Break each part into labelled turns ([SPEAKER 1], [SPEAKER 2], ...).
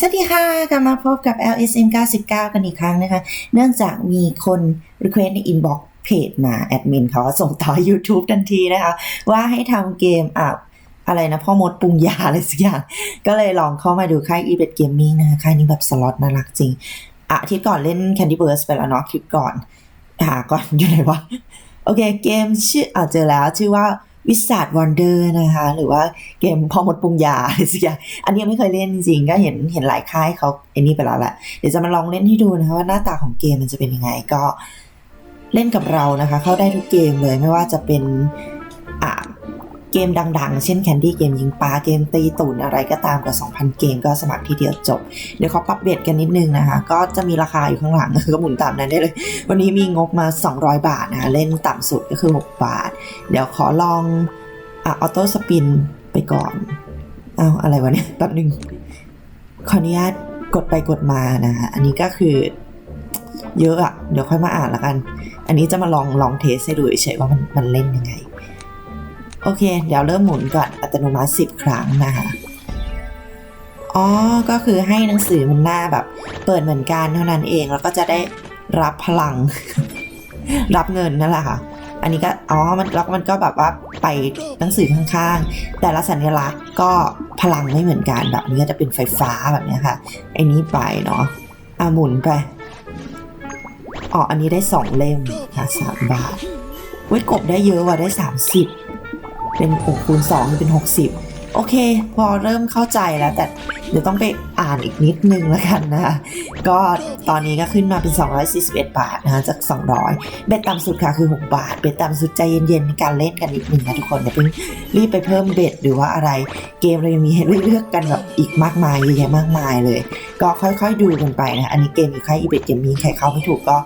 [SPEAKER 1] สวัสดีค่ะ กลับมาพบกับ LSM 99 กันอีกครั้งนะคะ เนื่องจากมีคน request ใน inbox เพจมา แอดมินเขาส่งต่อ YouTube ทันทีนะคะ ว่าให้ทำเกมอะอะไรนะ พ่อมดปรุงยาอะไรสักอย่าง ก็เลยลองเข้ามาดูค่าย e b e t Gaming นะคะ ค่ายนี้แบบสล็อตน่ารักจริงอะอาทิตย์ก่อนเล่น Candy Burst ไปแล้วเนาะคลิปก่อน หาก่อนอยู่ไหนวะ โอเค เกมชื่ออะเจอแล้วชื่อว่า วิสาดวอนเดอร์นะคะ หรือว่าเกมพ่อมดปรุงยาอะไรสักอย่างอันนี้ยังไม่เคยเล่นจริงๆ ก็เห็นเห็นหลายค่ายเขาไอ้นี่ไปแล้วแหละเดี๋ยวจะมาลองเล่นให้ดูนะคะว่าหน้าตาของเกมมันจะเป็นยังไงก็เล่นกับเรานะคะ เข้าได้ทุกเกมเลยไม่ว่าจะเป็น เกมดังๆ เช่นแคนดี้เกมยิงปลาเกมตีตุ่นอะไรก็ตามกว่า 2,000 เกมก็สมัครทีเดียวจบ เดี๋ยวเขอปรับเบ็ดกันนิดนึงนะคะ ก็จะมีราคาอยู่ข้างหลัง ก็หมุนตามนั้นได้เลย วันนี้มีงบมา 200 บาทนะคะ เล่นต่ำสุดก็คือ 6 บาท เดี๋ยวขอลองอะออโต้สปินไปก่อนอ้าวอะไรวะเนี่ยแป๊บนึงขออนุญาตกดไปกดมานะฮะอันนี้ก็คือเยอะอะเดี๋ยวค่อยมาอ่านละกัน อันนี้จะมาลองลองเทสให้ดูเฉยว่ามันมันเล่นยังไง โอเค เดี๋ยวเริ่มหมุนก่อนอัตโนมัติสิบครั้งนะคะอ๋อก็คือให้หนังสือมันหน้าแบบ เปิดเหมือนกันเท่านั้นเองแล้วก็จะได้รับพลัง รับเงินนั่นแหละค่ะ อันนี้ก็อ๋อมันแล้วมันก็แบบว่าไปหนังสือข้างๆ แต่ละสัญลักษณ์ก็พลังไม่เหมือนกันแบบนี้จะเป็นไฟฟ้าแบบนี้ค่ะไอ้นี้ไปเนาะอะหมุนไปอ๋ออันนี้ได้สองเล่มค่ะสามบาทเว้ยกบได้เยอะว่ะได้สามสิบ เป็นหกคูณสองเป็นหกสิบโอเค พอเริ่มเข้าใจแล้ว แต่เดี๋ยวต้องไปอ่านอีกนิดนึงแล้วกันนะคะก็ตอนนี้ก็ขึ้นมาเป็น 241 บาทนะคะจาก 200 เบ็ดต่ำสุดค่ะคือ 6 บาท เบ็ดต่ำสุดใจเย็นๆในการเล่นกันนิดนึงนะทุกคนอย่าเพิ่งรีบไปเพิ่มเบ็ดหรือว่าอะไร เกมเรายังมีให้เลือกกันแบบอีกมากมายเยอะแยะมากมายเลย ก็ค่อยๆดูกันไปนะ อันนี้เกมอยู่ค่ายอีเบ็ดเกมมีใครเข้าไม่ถูกก็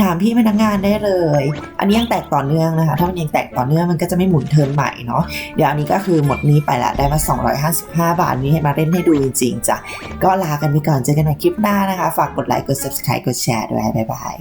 [SPEAKER 1] ถามพี่พนักงานได้เลย อันนี้ยังแตกต่อเนื่องนะคะ ถ้ามันยังแตกต่อเนื่องมันก็จะไม่หมุนเทิร์นใหม่เนาะ เดี๋ยวอันนี้ก็คือหมดนี้ไปละ ได้มา 255 บาทนี้ให้มาเล่นให้ดูจริงๆจ้ะ ก็ลากันไปก่อน เจอกันในคลิปหน้านะคะ ฝากกดไลค์ กด subscribe กดแชร์ด้วย บ๊ายบาย